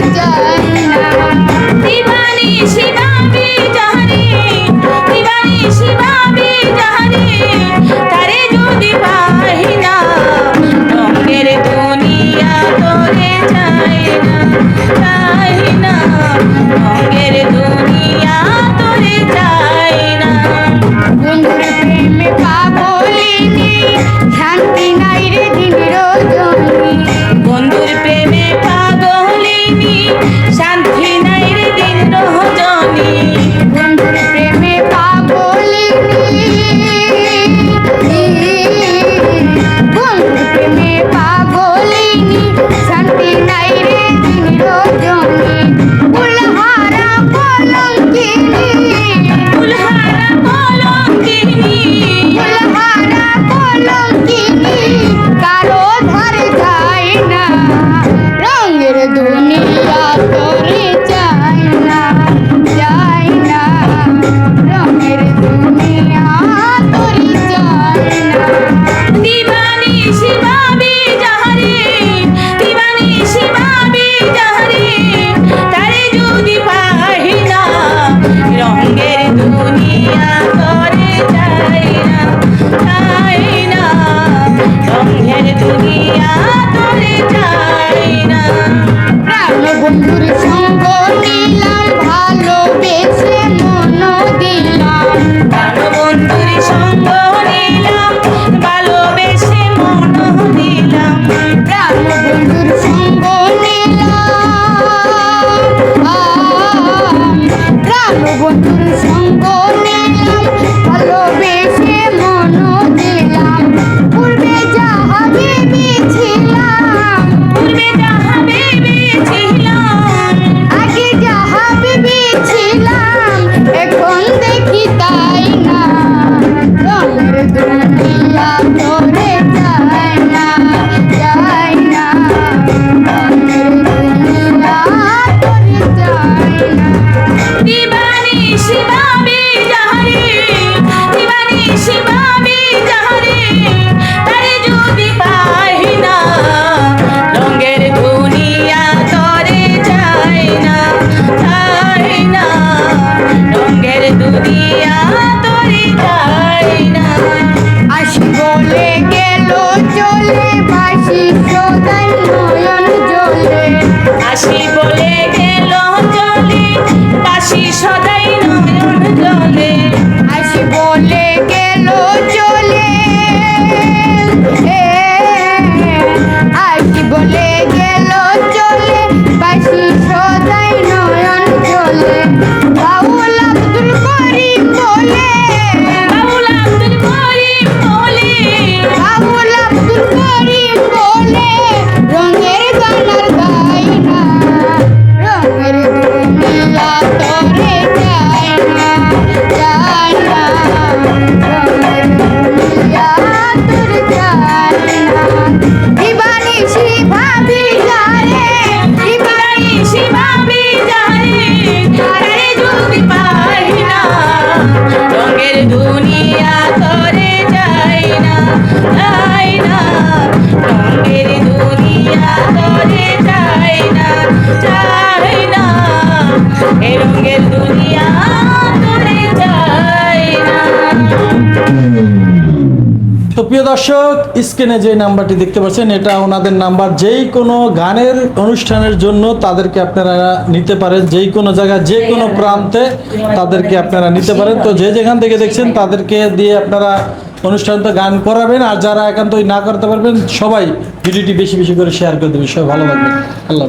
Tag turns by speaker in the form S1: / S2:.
S1: Yeah. বন্ধুর সঙ্গ নিলাম ভালোবেসে মন দিলাম।
S2: বন্ধুর সঙ্গ
S3: প্রিয় দর্শক, স্ক্রিনে যে নাম্বারটি দেখতে পাচ্ছেন, এটা ওনাদের নাম্বার। যেই কোনো গানের অনুষ্ঠানের জন্য তাদেরকে আপনারা নিতে পারেন। যেই কোনো জায়গায়, যে কোনো প্রান্তে তাদেরকে আপনারা নিতে পারেন। তো যে যেখান থেকে দেখছেন, তাদেরকে দিয়ে আপনারা অনুষ্ঠান তো গান করাবেন। আর যারা একান্তই না করতে পারবেন, সবাই ভিডিওটি বেশি বেশি করে শেয়ার করে দেবেন। সবাই ভালো লাগবে আল্লাহ